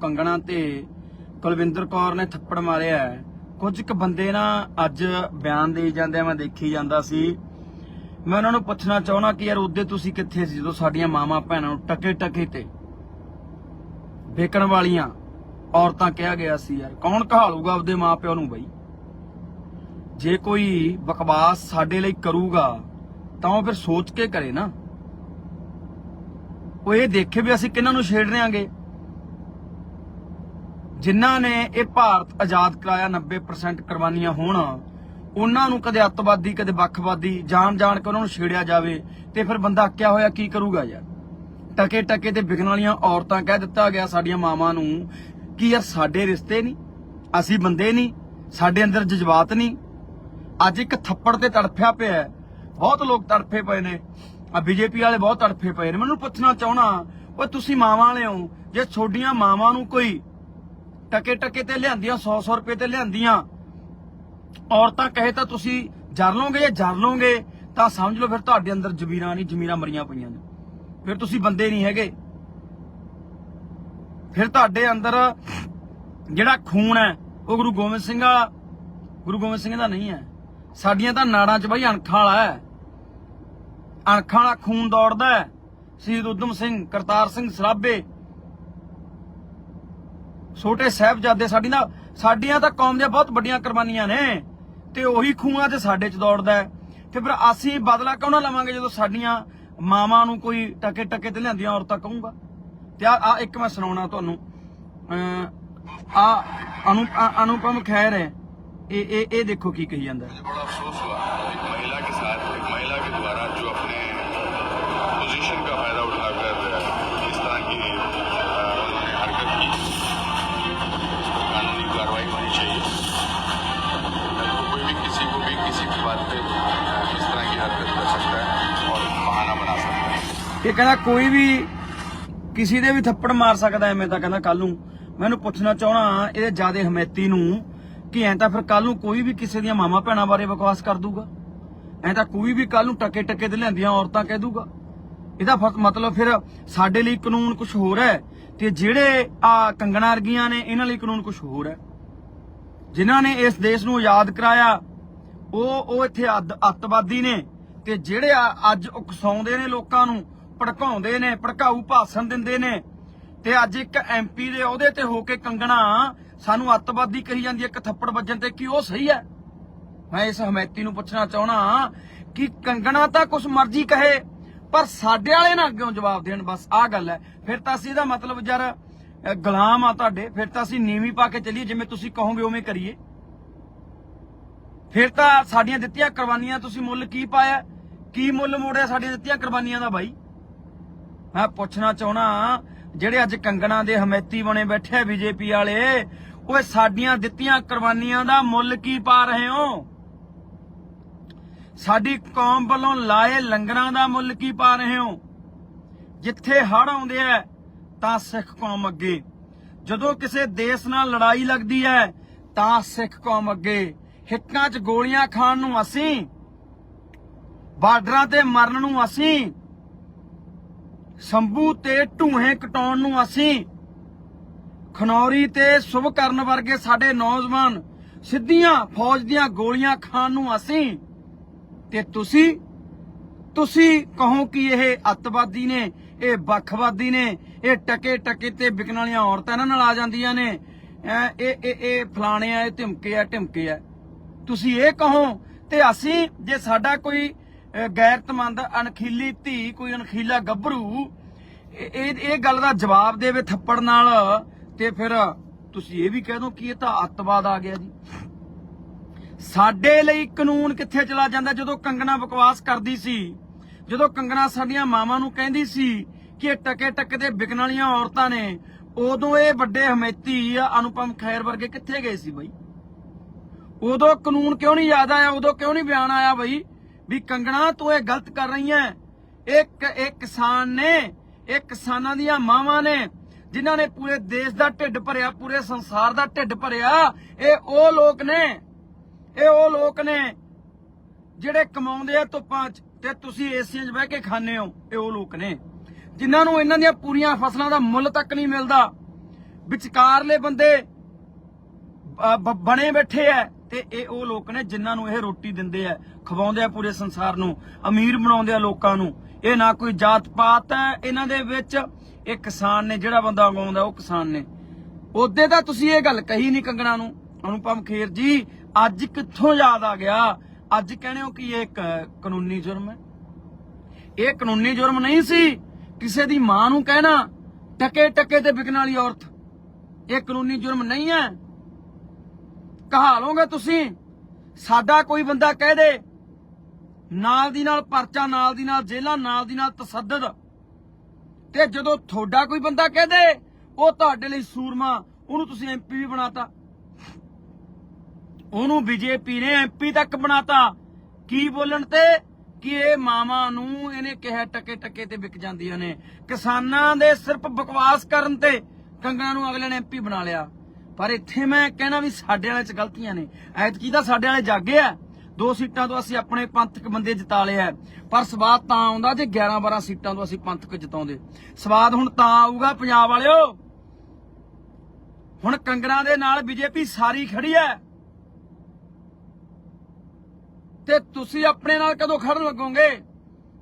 ਕੰਗਣਾ ਤੇ ਕੁਲਵਿੰਦਰ ਕੌਰ ਨੇ ਥੱਪੜ ਮਾਰਿਆ ਹੈ। ਕੁਝ ਕੁ ਬੰਦੇ ਨਾ ਅੱਜ ਬਿਆਨ ਦੇ ਜਾਂਦੇ ਮੈਂ ਦੇਖੀ ਜਾਂਦਾ ਸੀ। ਮੈਂ ਉਹਨਾਂ ਨੂੰ ਪੁੱਛਣਾ ਚਾਹਣਾ ਕਿ ਯਾਰ ਉਹਦੇ ਤੁਸੀਂ ਕਿੱਥੇ ਸੀ ਜਦੋਂ ਸਾਡੀਆਂ ਮਾਵਾਂ ਭੈਣਾਂ ਨੂੰ ਟਕੇ ਟਕੇ ਤੇ ਵੇਕਣ ਵਾਲੀਆਂ ਔਰਤਾਂ ਕਿਹਾ ਗਿਆ ਸੀ ਯਾਰ, ਕੌਣ ਕਹਾਲੂਗਾ ਆਪਦੇ ਮਾਪਿਆਂ ਨੂੰ ਬਈ? ਜੇ ਕੋਈ ਬਕਵਾਸ ਸਾਡੇ ਲਈ ਕਰੂਗਾ, ਤਾਂ ਉਹ ਫਿਰ ਸੋਚ ਕੇ ਕਰੇ ਨਾ। ਉਹ ਇਹ ਦੇਖੇ ਵੀ ਅਸੀਂ ਕਿਹਨਾਂ ਨੂੰ ਛੇੜ ਰਹੇ ਆਂਗੇ ਜਿਨ੍ਹਾਂ ਨੇ ਇਹ ਭਾਰਤ ਆਜ਼ਾਦ ਕਰਾਇਆ 90% ਕੁਰਬਾਨੀਆਂ ਹੋਣ, ਉਹਨਾਂ ਨੂੰ ਕਦੇ ਅੱਤਵਾਦੀ, ਕਦੇ ਵੱਖਵਾਦੀ ਜਾਣ ਜਾਣ ਕੇ ਉਹਨਾਂ ਨੂੰ ਛੇੜਿਆ ਜਾਵੇ, ਤੇ ਫਿਰ ਬੰਦਾ ਅੱਕਿਆ ਹੋਇਆ ਕੀ ਕਰੂਗਾ ਯਾਰ? ਟਕੇ ਟਕੇ ਤੇ ਵਿਕਣ ਵਾਲੀਆਂ ਔਰਤਾਂ ਕਹਿ ਦਿੱਤਾ ਗਿਆ ਸਾਡੀਆਂ ਮਾਵਾਂ ਨੂੰ ਕਿ ਯਾਰ ਸਾਡੇ ਰਿਸ਼ਤੇ ਨਹੀਂ, ਅਸੀਂ ਬੰਦੇ ਨਹੀਂ, ਸਾਡੇ ਅੰਦਰ ਜਜ਼ਬਾਤ ਨਹੀਂ। ਅੱਜ ਇੱਕ ਥੱਪੜ ਤੇ ਤੜਫਿਆ ਪਿਆ ਬਹੁਤ ਲੋਕ ਤੜਫੇ ਪਏ ਨੇ। ਆ ਬੀਜੇਪੀ ਵਾਲੇ ਬਹੁਤ ਤੜਫੇ ਪਏ ਨੇ। ਮੈਨੂੰ ਪੁੱਛਣਾ ਚਾਹਣਾ ਓਏ ਤੁਸੀਂ ਮਾਵਾਂ ਵਾਲੇ ਹੋ, ਜੇ ਛੋਡੀਆਂ ਮਾਵਾਂ ਨੂੰ ਕੋਈ ਟਕੇ ਟਕੇ ਤੇ ਲਿਆਂਦੀਆਂ 100 100 ਰੁਪਏ ਤੇ ਲਿਆਂਦੀਆਂ। ਔਰਤਾਂ ਕਹੇ ਤਾਂ ਤੁਸੀਂ ਜਰ ਲਓਗੇ ਜਾਂ ਜਰ ਲਓਗੇ, ਤਾਂ ਸਮਝ ਲਓ ਫਿਰ ਤੁਹਾਡੇ ਅੰਦਰ ਜ਼ਮੀਰਾਂ ਨਹੀਂ ਜ਼ਮੀਰਾਂ ਮਰੀਆਂ ਪਈਆਂ ਨੇ। ਫਿਰ ਤੁਸੀਂ ਬੰਦੇ ਨਹੀਂ ਹੈਗੇ। ਫਿਰ ਤੁਹਾਡੇ ਅੰਦਰ ਜਿਹੜਾ ਖੂਨ ਹੈ, ਉਹ ਗੁਰੂ ਗੋਬਿੰਦ ਸਿੰਘ ਵਾਲਾ ਗੁਰੂ ਗੋਬਿੰਦ ਸਿੰਘ ਦਾ ਨਹੀਂ ਹੈ। ਸਾਡੀਆਂ ਤਾਂ ਨਾੜਾਂ 'ਚ ਬਾਈ ਅਣਖਾਂ ਵਾਲਾ ਹੈ। ਅਣਖਾਂ ਵਾਲਾ ਖੂਨ ਦੌੜਦਾ ਹੈ। ਸ਼ਹੀਦ ਉਦਮ ਸਿੰਘ, ਕਰਤਾਰ ਸਿੰਘ ਸਰਾਭੇ ਛੋਟੇ ਸਹਿਬਜ਼ਾਦੇ ਸਾਡੀ ਨਾ, ਸਾਡੀਆਂ ਤਾਂ ਕੌਮ ਦੀਆਂ ਬਹੁਤ ਵੱਡੀਆਂ ਕੁਰਬਾਨੀਆਂ ਨੇ। ਤੇ ਉਹੀ ਖੂਹਾਂ ਤੇ ਸਾਡੇ ਚ ਦੌੜਦਾ ਤੇ ਫਿਰ ਅਸੀਂ ਬਦਲਾ ਕਿਉਂ ਨਾ ਲਵਾਂਗੇ ਜਦੋਂ ਸਾਡੀਆਂ ਮਾਵਾਂ ਨੂੰ ਕੋਈ ਟਕੇ ਟਕੇ ਤੇ ਲਿਆਂਦੀਆਂ ਔਰਤਾਂ ਕਹੂੰਗਾ? ਤੇ ਆ ਇੱਕ ਮੈਂ ਸੁਣਾਉਣਾ ਤੁਹਾਨੂੰ। ਆ ਅਨੁਪਮ ਖੈਰ ਹੈ। ਇਹ ਇਹ ਇਹ ਦੇਖੋ ਕੀ ਕਹੀ ਜਾਂਦਾ ਬੜਾ ਅਫਸੋਸ ਹੋਇਆ। ਇੱਕ ਮਹਿਲਾ ਕਿਸ ਕਹਿੰਦਾ ਕੋਈ ਵੀ ਕਿਸੇ ਦੇ ਵੀ ਥੱਪੜ ਮਾਰ ਸਕਦਾ ਐਵੇਂ ਤਾਂ ਕਹਿੰਦਾ ਕੱਲ ਨੂੰ। ਮੈਨੂੰ ਪੁੱਛਣਾ ਚਾਹਣਾ ਇਹਦੇ ਜਿਆਦੇ ਹਮੈਤੀ ਨੂੰ ਕਿ ਐਂ ਤਾਂ ਫਿਰ ਕੱਲ ਨੂੰ ਕੋਈ ਵੀ ਕਿਸੇ ਦੀਆਂ ਮਾਮਾ ਭੈਣਾਂ ਬਾਰੇ ਬਕਵਾਸ ਕਰ ਦੂਗਾ? ਐਂ ਤਾਂ ਕੋਈ ਵੀ ਕੱਲ ਨੂੰ ਟਕੇ ਟੱਕੇ ਤੇ ਲੈਂਦੀਆਂ ਔਰਤਾਂ ਕਹਿ ਦੂਗਾ। ਇਹਦਾ ਮਤਲਬ ਫਿਰ ਸਾਡੇ ਲਈ ਕਾਨੂੰਨ ਕੁਝ ਹੋਰ ਹੈ ਤੇ ਜਿਹੜੇ ਆ ਕੰਗਣਾ ਵਰਗੀਆਂ ਨੇ, ਇਹਨਾਂ ਲਈ ਕਾਨੂੰਨ ਕੁਝ ਹੋਰ ਹੈ। ਜਿਨ੍ਹਾਂ ਨੇ ਇਸ ਦੇਸ਼ ਨੂੰ ਆਜ਼ਾਦ ਕਰਾਇਆ, ਉਹ ਉਹ ਇੱਥੇ ਅੱਤਵਾਦੀ ਨੇ ਤੇ ਜਿਹੜੇ ਆ- ਅੱਜ ਉਕਸਾਉਂਦੇ ਨੇ ਲੋਕਾਂ ਨੂੰ ਭੜਕਾਉਂਦੇ ਨੇ, ਭੜਕਾਊ ਭਾਸ਼ਣ ਦਿੰਦੇ ਨੇ। ਤੇ ਅੱਜ ਇੱਕ ਐਮਪੀ ਦੇ ਅਹੁਦੇ ਤੇ ਹੋ ਕੇ ਕੰਗਣਾ, ਸਾਨੂੰ ਅੱਤਵਾਦੀ ਕਹੀ ਜਾਂਦੀ ਹੈ, ਇੱਕ ਥੱਪੜ ਵੱਜਣ ਤੇ ਕੀ ਉਹ ਸਹੀ ਹੈ? ਮੈਂ ਇਸ ਹਮੈਤੀ ਨੂੰ ਪੁੱਛਣਾ ਚਾਹਣਾ ਕਿ ਕੰਗਣਾ ਤਾਂ ਕੁਛ ਮਰਜ਼ੀ ਕਹੇ, ਪਰ ਸਾਡੇ ਵਾਲੇ ਨਾ ਅੱਗੋਂ ਜਵਾਬ ਦੇਣ, ਬਸ ਆਹ ਗੱਲ ਹੈ। ਫਿਰ ਤਾਂ ਅਸੀਂ ਇਹਦਾ ਮਤਲਬ ਯਾਰ ਗੁਲਾਮ ਆ ਤੁਹਾਡੇ, ਫਿਰ ਤਾਂ ਅਸੀਂ ਨੀਵੀਂ ਪਾ ਕੇ ਚੱਲੀਏ, ਜਿਵੇਂ ਤੁਸੀਂ ਕਹੋਗੇ ਉਵੇਂ ਕਰੀਏ। ਫਿਰ ਤਾਂ ਸਾਡੀਆਂ ਦਿੱਤੀਆਂ ਕੁਰਬਾਨੀਆਂ, ਤੁਸੀਂ ਮੁੱਲ ਕੀ ਪਾਇਆ? ਕੀ ਮੁੱਲ ਮੋੜਿਆ ਸਾਡੀਆਂ ਦਿੱਤੀਆਂ ਕੁਰਬਾਨੀਆਂ ਦਾ ਬਾਈ? ਮੈਂ ਪੁੱਛਣਾ ਚਾਹਣਾ ਜਿਹੜੇ ਅੱਜ ਕੰਗਣਾ ਦੇ ਹਮੇਤੀ ਬਣੇ ਬੈਠੇ ਆ ਬੀਜੇਪੀ ਵਾਲੇ, ਓਏ ਸਾਡੀਆਂ ਦਿੱਤੀਆਂ ਕੁਰਬਾਨੀਆਂ ਦਾ ਮੁੱਲ ਕੀ ਪਾ ਰਹੇ ਹੋ? ਸਾਡੀ ਕੌਮ ਵੱਲੋਂ ਲਾਏ ਲੰਗਰਾਂ ਦਾ ਮੁੱਲ ਕੀ ਪਾ ਰਹੇ ਹੋ? ਜਿੱਥੇ ਹੜ ਆਉਂਦੇ ਆ, ਤਾਂ ਸਿੱਖ ਕੌਮ ਅੱਗੇ। ਜਦੋਂ ਕਿਸੇ ਦੇਸ਼ ਨਾਲ ਲੜਾਈ ਲੱਗਦੀ ਹੈ, ਤਾਂ ਸਿੱਖ ਕੌਮ ਅੱਗੇ। ਹਿੱਕਾਂ 'ਚ ਗੋਲੀਆਂ ਖਾਣ ਨੂੰ ਅਸੀਂ, ਬਾਰਡਰਾਂ ਤੇ ਮਰਨ ਨੂੰ ਅਸੀਂ ਸੰਭੂ ਤੇ ਢੂਹੇ ਕਟਾਉਣ ਨੂੰ ਅਸੀਂ। ਖਨੌਰੀ ਤੇ ਸੁਭ ਕਰਨ ਵਰਗੇ ਸਾਡੇ ਨੌਜਵਾਨ ਸਿੱਧੀਆਂ ਫੌਜ ਦੀਆਂ ਗੋਲੀਆਂ ਖਾਣ ਨੂੰ ਅਸੀਂ। ਤੇ ਤੁਸੀਂ? ਤੁਸੀਂ ਕਹੋ ਕਿ ਇਹ ਅੱਤਵਾਦੀ ਨੇ, ਇਹ ਵੱਖਵਾਦੀ ਨੇ, ਇਹ ਟਕੇ ਟਕੇ ਤੇ ਵਿਕਣ ਵਾਲੀਆਂ ਔਰਤਾਂ ਇਹਨਾਂ ਨਾਲ ਆ ਜਾਂਦੀਆਂ ਨੇ। ਇਹ ਇਹ ਇਹ ਫਲਾਣੇ ਆ, ਇਹ ਧਮਕੇ ਆ ਢਮਕੇ ਆ। ਤੁਸੀਂ ਇਹ ਕਹੋ ਤੇ ਅਸੀਂ, ਜੇ ਸਾਡਾ ਕੋਈ ਗੈਰਤਮੰਦ, ਅਣਖੀਲੀ ਧੀ, ਕੋਈ ਅਣਖੀਲਾ ਗੱਭਰੂ, ਇਹ ਇਹ ਗੱਲ ਦਾ ਜਵਾਬ ਦੇਵੇ ਥੱਪੜ ਨਾਲ, ਤੇ ਫਿਰ ਤੁਸੀਂ ਇਹ ਵੀ ਕਹਿ ਦੋ ਕਿ ਇਹ ਤਾਂ ਅੱਤਵਾਦ ਆ ਗਿਆ ਜੀ। ਸਾਡੇ ਲਈ ਕਾਨੂੰਨ ਕਿੱਥੇ ਚਲਾ ਜਾਂਦਾ? ਜਦੋਂ ਕੰਗਣਾ ਬਕਵਾਸ ਕਰਦੀ ਸੀ, ਜਦੋਂ ਕੰਗਣਾ ਸਾਡੀਆਂ ਮਾਵਾਂ ਨੂੰ ਕਹਿੰਦੀ ਸੀ ਕਿ ਇਹ ਟਕੇ ਟਕੇ ਦੇ ਵਿਕਣ ਵਾਲੀਆਂ ਔਰਤਾਂ ਨੇ, ਉਦੋਂ ਇਹ ਵੱਡੇ ਹਮੇਤੀ ਆ ਅਨੁਪਮ ਖੈਰ ਵਰਗੇ ਕਿੱਥੇ ਗਏ ਸੀ ਬਈ? ਉਦੋਂ ਕਾਨੂੰਨ ਕਿਉਂ ਨਹੀਂ ਯਾਦ ਆਇਆ? ਉਦੋਂ ਕਿਉਂ ਨਹੀਂ ਬਿਆਨ ਆਇਆ ਬਈ? ਵੀ ਕੰਗਣਾ ਤੂੰ ਇਹ ਗਲਤ ਕਰ ਰਹੀ ਹੈ ਇੱਕ ਇੱਕ ਕਿਸਾਨ ਨੇ, ਇਹ ਕਿਸਾਨਾਂ ਦੀਆਂ ਮਾਵਾਂ ਨੇ, ਜਿਨ੍ਹਾਂ ਨੇ ਪੂਰੇ ਦੇਸ਼ ਦਾ ਢਿੱਡ ਭਰਿਆ, ਪੂਰੇ ਸੰਸਾਰ ਦਾ ਢਿੱਡ ਭਰਿਆ, ਇਹ ਉਹ ਲੋਕ ਨੇ, ਇਹ ਉਹ ਲੋਕ ਨੇ ਜਿਹੜੇ ਕਮਾਉਂਦੇ ਆ ਧੁੱਪਾਂ 'ਚ ਤੇ ਤੁਸੀਂ ਏਸੀਆਂ 'ਚ ਬਹਿ ਕੇ ਖਾਂਦੇ ਹੋ, ਇਹ ਉਹ ਲੋਕ ਨੇ। ਜਿਨ੍ਹਾਂ ਨੂੰ ਇਹਨਾਂ ਦੀਆਂ ਪੂਰੀਆਂ ਫਸਲਾਂ ਦਾ ਮੁੱਲ ਤੱਕ ਨਹੀਂ ਮਿਲਦਾ। ਵਿਚਕਾਰਲੇ ਬੰਦੇ ਬਣੇ ਬੈਠੇ ਐ। ਤੇ ਇਹ ਉਹ ਲੋਕ ਨੇ ਜਿਨ੍ਹਾਂ ਨੂੰ ਇਹ ਰੋਟੀ ਦਿੰਦੇ ਐ ਖਵਾਉਂਦੇ ਆ ਪੂਰੇ ਸੰਸਾਰ ਨੂੰ, ਅਮੀਰ ਬਣਾਉਂਦੇ ਆ ਲੋਕਾਂ ਨੂੰ। ਇਹ ਨਾ ਕੋਈ ਜਾਤ ਪਾਤ ਹੈ, ਇਹਨਾਂ ਦੇ ਵਿੱਚ ਇਹ ਕਿਸਾਨ ਨੇ, ਜਿਹੜਾ ਬੰਦਾ ਉਗਾਉਂਦਾ ਉਹ ਕਿਸਾਨ ਨੇ। ਉਹਦੇ ਤਾਂ ਤੁਸੀਂ ਇਹ ਗੱਲ ਕਹੀ ਨਹੀਂ ਕੰਗਣਾ ਨੂੰ, ਅਨੁਪਮ ਖੇਰ ਜੀ, ਅੱਜ ਕਿੱਥੋਂ ਯਾਦ ਆ ਗਿਆ? ਅੱਜ ਕਹਿੰਦੇ ਹੋ ਕਿ ਇਹ ਕਾਨੂੰਨੀ ਜੁਰਮ ਹੈ। ਇਹ ਕਾਨੂੰਨੀ ਜੁਰਮ ਨਹੀਂ ਸੀ, ਕਿਸੇ ਦੀ ਮਾਂ ਨੂੰ ਕਹਿਣਾ ਟਕੇ ਟਕੇ ਤੇ ਵਿਕਣ ਵਾਲੀ ਔਰਤ। ਇਹ ਕਾਨੂੰਨੀ ਜੁਰਮ ਨਹੀਂ ਹੈ। ਕਹਾ ਲਓਗੇ ਤੁਸੀਂ? ਸਾਡਾ ਕੋਈ ਬੰਦਾ ਕਹਿ ਦੇ, ਨਾਲ ਦੀ ਨਾਲ ਪਰਚਾ, ਨਾਲ ਦੀ ਨਾਲ ਜੇਲਾਂ ਨਾਲ ਦੀ ਨਾਲ ਤਸੱਦਦ। ਤੇ ਜਦੋਂ ਤੁਹਾਡਾ ਕੋਈ ਬੰਦਾ ਕਹਿ ਦੇ, ਉਹ ਤੁਹਾਡੇ ਲਈ ਸੂਰਮਾ, ਉਹਨੂੰ ਤੁਸੀਂ ਐਮਪੀ ਵੀ ਬਣਾਤਾ। ਉਹਨੂੰ ਬੀਜੇਪੀ ਨੇ ਐਮਪੀ ਤੱਕ ਬਣਾਤਾ। ਕੀ ਬੋਲਣ ਤੇ? ਕਿ ਇਹ ਮਾਵਾਂ ਨੂੰ ਇਹਨੇ ਕਿਹਾ ਟੱਕੇ ਟੱਕੇ ਤੇ ਵਿਕ ਜਾਂਦੀਆਂ ਨੇ। ਕਿਸਾਨਾਂ ਦੇ ਸਿਰਫ ਬਕਵਾਸ ਕਰਨ ਤੇ ਕੰਗਣਾ ਨੂੰ ਅਗਲੇ ਨੇ ਐਮਪੀ ਬਣਾ ਲਿਆ। ਪਰ ਇੱਥੇ ਮੈਂ ਕਹਿਣਾ ਵੀ ਸਾਡੇ ਵਾਲੇ ਚ ਗਲਤੀਆਂ ਨੇ। ਐਤਕੀ ਤਾਂ ਸਾਡੇ ਵਾਲੇ ਜਾਗੇ ਆ। ਦੋ ਸੀਟਾਂ ਤੋਂ ਅਸੀਂ ਆਪਣੇ ਪੰਥਕ ਬੰਦੇ ਜਿਤਾ ਲਏ ਪਰ ਸਵਾਦ ਤਾਂ ਆਉਂਦਾ ਜੇ 11 12 ਸੀਟਾਂ ਤੋਂ ਅਸੀਂ ਪੰਥਕ ਜਿਤਾਉਂਦੇ। ਸਵਾਦ ਹੁਣ ਤਾਂ ਆਊਗਾ ਪੰਜਾਬ ਵਾਲਿਓ। ਹੁਣ ਕੰਗਰਾਂ ਦੇ ਨਾਲ ਬੀਜੇਪੀ ਸਾਰੀ ਖੜੀ ਹੈ ਤੇ ਤੁਸੀਂ ਆਪਣੇ ਨਾਲ ਕਦੋਂ ਖੜਨ ਲੱਗੋਗੇ?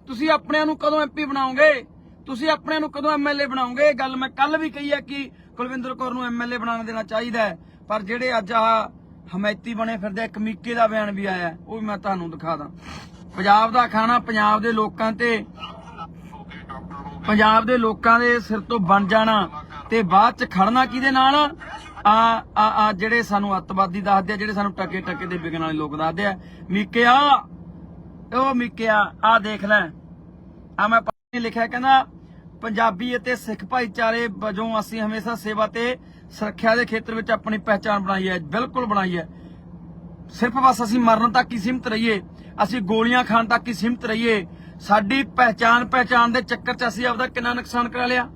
ਤੁਸੀਂ ਆਪਣਿਆਂ ਨੂੰ ਕਦੋਂ ਐਮਪੀ ਬਣਾਓਗੇ? ਤੁਸੀਂ ਆਪਣਿਆਂ ਨੂੰ ਕਦੋਂ ਐਮਐਲਏ ਬਣਾਓਗੇ? ਇਹ ਗੱਲ ਮੈਂ ਕੱਲ ਵੀ ਕਹੀ ਹੈ ਕਿ ਕੁਲਵਿੰਦਰ ਕੌਰ ਨੂੰ ਐਮਐਲਏ ਬਣਾਉਣ ਦੇਣਾ ਚਾਹੀਦਾ ਹੈ। ਪਰ ਜਿਹੜੇ ਅੱਜ ਆ ਹਮੈਤੀ ਬਣੇ ਫਿਰਦੇ ਇੱਕ ਦਾ ਬਿਆਨ ਵੀ ਆਇਆ ਉਹ ਵੀ ਮੈਂ ਤੁਹਾਨੂੰ ਦਿਖਾ ਦਾਂ। ਪੰਜਾਬ ਦਾ ਖਾਣਾ ਪੰਜਾਬ ਦੇ ਲੋਕਾਂ ਤੇ ਪੰਜਾਬ ਦੇ ਲੋਕਾਂ ਦੇ ਸਿਰ ਤੋਂ ਬਣ ਜਾਣਾ ਤੇ ਬਾਅਦ ਚ ਖੜਨਾ ਕਿਹਦੇ ਨਾਲ? ਆ ਆ ਆ ਜਿਹੜੇ ਸਾਨੂੰ ਅੱਤਵਾਦੀ ਦੱਸਦੇ ਆ, ਜਿਹੜੇ ਸਾਨੂੰ ਟਕੇ ਟਕੇ ਦੇ ਵਿਗਣ ਵਾਲੇ ਲੋਕ ਦੱਸਦੇ ਆ। ਮੀਕਿਆ ਉਹ ਮੀਕਿਆ ਆ ਦੇਖ ਲੈ। ਆ ਮੈਂ ਲਿਖਿਆ ਕਹਿੰਦਾ ਪੰਜਾਬੀ ਅਤੇ ਸਿੱਖ ਭਾਈਚਾਰੇ ਵਜੋਂ ਅਸੀਂ ਹਮੇਸ਼ਾ ਸੇਵਾ ਤੇ ਸੁਰੱਖਿਆ ਦੇ ਖੇਤਰ ਵਿੱਚ ਆਪਣੀ ਪਹਿਚਾਣ ਬਣਾਈ ਹੈ, ਬਿਲਕੁਲ ਬਣਾਈ ਹੈ। ਸਿਰਫ ਬਸ ਅਸੀਂ ਮਰਨ ਤੱਕ ਹੀ ਸੀਮਤ ਰਹੀਏ, ਅਸੀਂ ਗੋਲੀਆਂ ਖਾਣ ਤੱਕ ਹੀ ਸੀਮਤ ਰਹੀਏ। ਸਾਡੀ ਪਹਿਚਾਣ ਪਹਿਚਾਣ ਦੇ ਚੱਕਰ 'ਚ ਅਸੀਂ ਆਪਦਾ ਕਿੰਨਾ ਨੁਕਸਾਨ ਕਰਾ ਲਿਆ?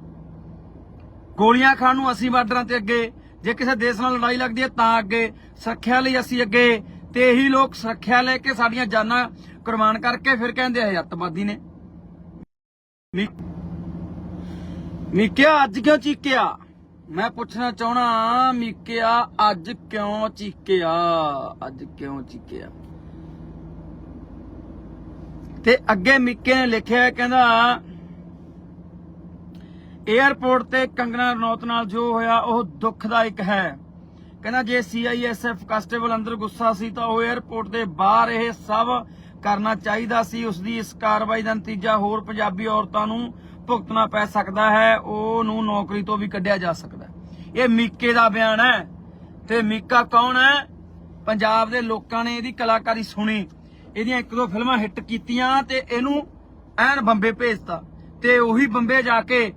ਗੋਲੀਆਂ ਖਾਣ ਨੂੰ ਅਸੀਂ ਬਾਰਡਰਾਂ ਤੇ ਅੱਗੇ, ਜੇ ਕਿਸੇ ਦੇਸ਼ ਨਾਲ ਲੜਾਈ ਲੱਗਦੀ ਹੈ ਤਾਂ ਅੱਗੇ, ਸੁਰੱਖਿਆ ਲਈ ਅਸੀਂ ਅੱਗੇ। ਤੇ ਇਹੀ ਲੋਕ ਸੁਰੱਖਿਆ ਲੈ ਕੇ ਸਾਡੀਆਂ ਜਾਨਾਂ ਕੁਰਬਾਨ ਕਰਕੇ ਫਿਰ ਕਹਿੰਦੇ ਆ ਅੱਤਵਾਦੀ ਨੇ। ਮੀ ਮੀਕਿਆ, ਅੱਜ ਕਿਉਂ ਚੀਕਿਆ? ਮੈਂ ਪੁੱਛਣਾ ਚਾਹਣਾ ਮੀਕਿਆ, ਅੱਜ ਕਿਉਂ ਚੀਕਿਆ? ਅੱਜ ਕਿਉਂ ਚੀਕਿਆ? ਤੇ ਅੱਗੇ ਮਿੱਕੇ ਨੇ ਲਿਖਿਆ ਕਹਿੰਦਾ 에ਅਰਪੋਰਟ ਤੇ ਕੰਗਨਾ ਰਣੌਤ ਨਾਲ ਜੋ ਹੋਇਆ, ਉਹ ਦੁਖਦਾਇਕ ਹੈ। ਕਹਿੰਦਾ, ਜੇ ਸੀਆਈਐਸਐਫ ਕਨਸਟੇਬਲ ਅੰਦਰ ਗੁੱਸਾ ਸੀ, ਤਾਂ ਉਹ 에ਅਰਪੋਰਟ ਦੇ ਬਾਹਰ ਇਹ ਸਭ ਕਰਨਾ ਚਾਹੀਦਾ ਸੀ। ਉਸ ਦੀ ਇਸ ਕਾਰਵਾਈ ਦਾ ਨਤੀਜਾ ਹੋਰ ਪੰਜਾਬੀ ਔਰਤਾਂ ਨੂੰ ਭੁਗਤਣਾ ਪੈ ਸਕਦਾ ਹੈ ਉਹ ਨੂੰ ਨੌਕਰੀ ਤੋਂ ਵੀ ਕੱਢਿਆ ਜਾ ਸਕਦਾ ਇਹ ਮੀਕੇ ਦਾ ਬਿਆਨ ਹੈ। ਤੇ ਮੀਕਾ ਕੌਣ ਹੈ? ਪੰਜਾਬ ਦੇ ਲੋਕਾਂ ਨੇ ਇਹਦੀ ਕਲਾਕਾਰੀ ਸੁਣੀ। ਇਹਦੀਆਂ ਇੱਕ ਦੋ ਫਿਲਮਾਂ ਹਿੱਟ ਕੀਤੀਆਂ ਤੇ ਇਹਨੂੰ ਐਨ ਬੰਬੇ ਭੇਜਤਾ। ਤੇ ਉਹੀ ਬੰਬੇ ਜਾ ਕੇ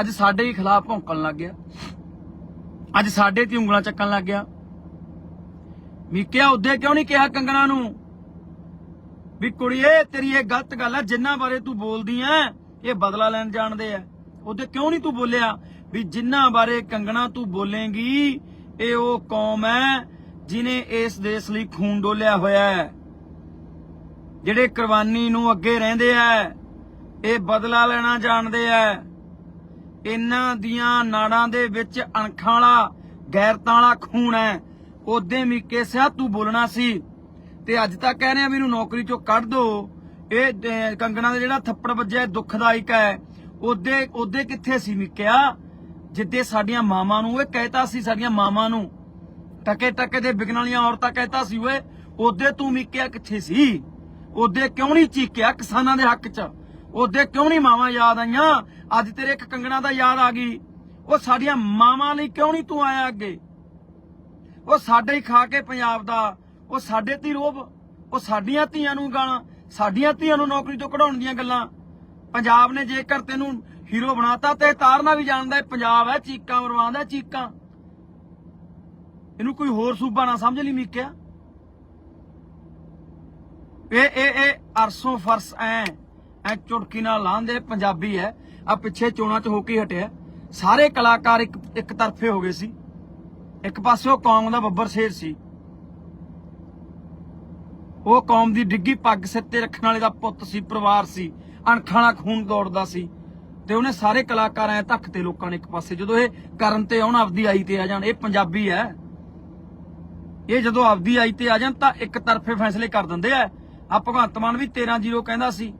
ਅੱਜ ਸਾਡੇ ਹੀ ਖਿਲਾਫ ਭੌਂਕਣ ਲੱਗ ਗਿਆ। ਅੱਜ ਸਾਡੇ ਤੇ ਉਂਗਲਾਂ ਚੱਕਣ ਲੱਗ ਗਿਆ। ਮੀਕਿਆ ਉਹਦੇ ਕਿਉਂ ਨਹੀਂ ਕਿਹਾ ਕੰਗਣਾ ਨੂੰ? ਵੀ ਕੁੜੀਏ, ਤੇਰੀ ਇਹ ਗਲਤ ਗੱਲ ਹੈ, ਜਿੰਨਾ ਬਾਰੇ ਤੂੰ ਬੋਲਦੀ ਐ ਇਹ ਬਦਲਾ ਲੈਣ ਜਾਣਦੇ ਆ। ਉਹਦੇ ਕਿਉਂ ਨਹੀਂ ਤੂੰ ਬੋਲਿਆ? ਵੀ ਜਿੰਨਾ ਬਾਰੇ ਕੰਗਣਾ ਤੂੰ ਬੋਲੇਂਗੀ, ਇਹ ਉਹ ਕੌਮ ਹੈ ਜਿਨੇ ਇਸ ਦੇਸ਼ ਲਈ ਖੂਨ ਡੋਲਿਆ ਹੋਇਆ ਹੈ। ਜਿਹੜੇ ਕੁਰਬਾਨੀ ਨੂੰ ਅੱਗੇ ਰਹਿੰਦੇ ਆ, ਇਹ ਬਦਲਾ ਲੈਣਾ ਜਾਣਦੇ ਆ। ਇਹਨਾਂ ਦੀਆਂ ਨਾੜਾਂ ਦੇ ਵਿੱਚ ਅਣਖਾਂ ਵਾਲਾ, ਗੈਰਤਾਂ ਵਾਲਾ ਖੂਨ ਹੈ। ਉਹਦੇ ਮੀਕੇ ਸਿਆ ਤੂੰ ਬੋਲਣਾ ਸੀ। ਤੇ ਅੱਜ ਤੱਕ ਕਹਿ ਰਹੇ ਆ ਵੀ ਨੌਕਰੀ ਚੋਂ ਕੱਢ ਦੋ। ਇਹ ਕੰਗਣਾ ਦਾ ਜਿਹੜਾ ਥੱਪੜ ਵੱਜਿਆ, ਇਹ ਦੁਖਦਾਇਕ ਹੈ। ਉਹਦੇ ਉਹਦੇ ਕਿੱਥੇ ਸੀ ਮਿੱਕਿਆ ਜਿੱਦੇ ਸਾਡੀਆਂ ਮਾਵਾਂ ਨੂੰ, ਇਹ ਕਹਿਤਾ ਸੀ ਸਾਡੀਆਂ ਮਾਵਾਂ ਨੂੰ। ਟਕੇ ਟਕੇ ਦੇ ਵਿਗਣ ਵਾਲੀਆਂ ਔਰਤਾਂ ਕਹਿਤਾ ਸੀ, ਓਏ, ਉਹਦੇ ਤੂੰ ਮਿੱਕਿਆ ਕਿੱਥੇ ਸੀ? ਉਹਦੇ ਕਿਉਂ ਨਹੀਂ ਚੀਕਿਆ ਕਿਸਾਨਾਂ ਦੇ ਹੱਕ 'ਚ? ਉਹਦੇ ਕਿਉਂ ਨਹੀਂ ਮਾਵਾਂ ਯਾਦ ਆਈਆਂ? ਅੱਜ ਤੇਰੇ ਇੱਕ ਕੰਗਣਾ ਦਾ ਯਾਦ ਆ ਗਈ। ਉਹ ਸਾਡੀਆਂ ਮਾਵਾਂ ਲਈ ਕਿਉਂ ਨਹੀਂ ਤੂੰ ਆਇਆ ਅੱਗੇ? ਉਹ ਸਾਡੇ ਹੀ ਖਾ ਕੇ ਪੰਜਾਬ ਦਾ। ਉਹ ਸਾਡੇ ਤੇ ਹੀ ਰੋਬ ਉਹ ਸਾਡੀਆਂ ਧੀਆਂ ਨੂੰ ਗਾਲਾਂ। ਸਾਡੀਆਂ ਧੀਆਂ ਨੂੰ ਨੌਕਰੀ ਤੋਂ ਕਢਾਉਣ ਦੀਆਂ ਗੱਲਾਂ। ਪੰਜਾਬ ਨੇ ਜੇਕਰ ਤੈਨੂੰ ਹੀਰੋ ਬਣਾਤਾ ਤੇ ਤਾਰਨਾ ਵੀ ਜਾਣਦਾ ਇਹ ਪੰਜਾਬ ਹੈ, ਚੀਕਾਂ ਮਰਵਾਉਂਦਾ ਚੀਕਾਂ। ਇਹਨੂੰ ਕੋਈ ਹੋਰ ਸੂਬਾ ਨਾ ਸਮਝ ਲਈ ਮੀਕਿਆ ਇਹ ਇਹ ਇਹ ਅਰਸੋਂ ਫਰਸ ਐ। ਐ ਚੁਟਕੀ ਨਾਲ ਲਾਂਦੇ, ਪੰਜਾਬੀ ਐ। ਆ ਪਿੱਛੇ ਚੋਣਾਂ 'ਚ ਹੋ ਕੇ ਹਟਿਆ। ਸਾਰੇ ਕਲਾਕਾਰ ਇੱਕ ਇੱਕ ਤਰਫੇ ਹੋ ਗਏ ਸੀ। ਇੱਕ ਪਾਸੇ ਉਹ ਕੌਮ ਦਾ ਬੱਬਰ ਸ਼ੇਰ ਸੀ। ਉਹ ਕੌਮ ਦੀ ਡਿੱਗੀ ਪੱਗ ਸਿਰ ਤੇ ਰੱਖਣ ਵਾਲੇ ਦਾ ਪੁੱਤ ਸੀ, ਪਰਿਵਾਰ ਸੀ ਅਣਖਾਂ ਖੂਨ ਦੌੜਦਾ ਸੀ ਤੇ ਉਹਨੇ ਸਾਰੇ ਕਲਾਕਾਰਾਂ ਐ ਧੱਕ ਤੇ ਲੋਕਾਂ ਨੇ ਇੱਕ ਪਾਸੇ, ਜਦੋਂ ਇਹ ਕਰਨ ਤੇ ਆਉਣ, ਆਪਦੀ ਆਈ ਤੇ ਆ ਜਾਣ, ਇਹ ਪੰਜਾਬੀ ਹੈ ਇਹ ਜਦੋਂ ਆਪਦੀ ਆਈ ਤੇ ਆ ਜਾਣ ਤਾਂ ਇੱਕ ਤਰਫੇ ਫੈਸਲੇ ਕਰ ਦਿੰਦੇ ਆ ਆ ਭਗਵੰਤ ਮਾਨ ਵੀ 13 ਜ਼ੀਰੋ ਕਹਿੰਦਾ ਸੀ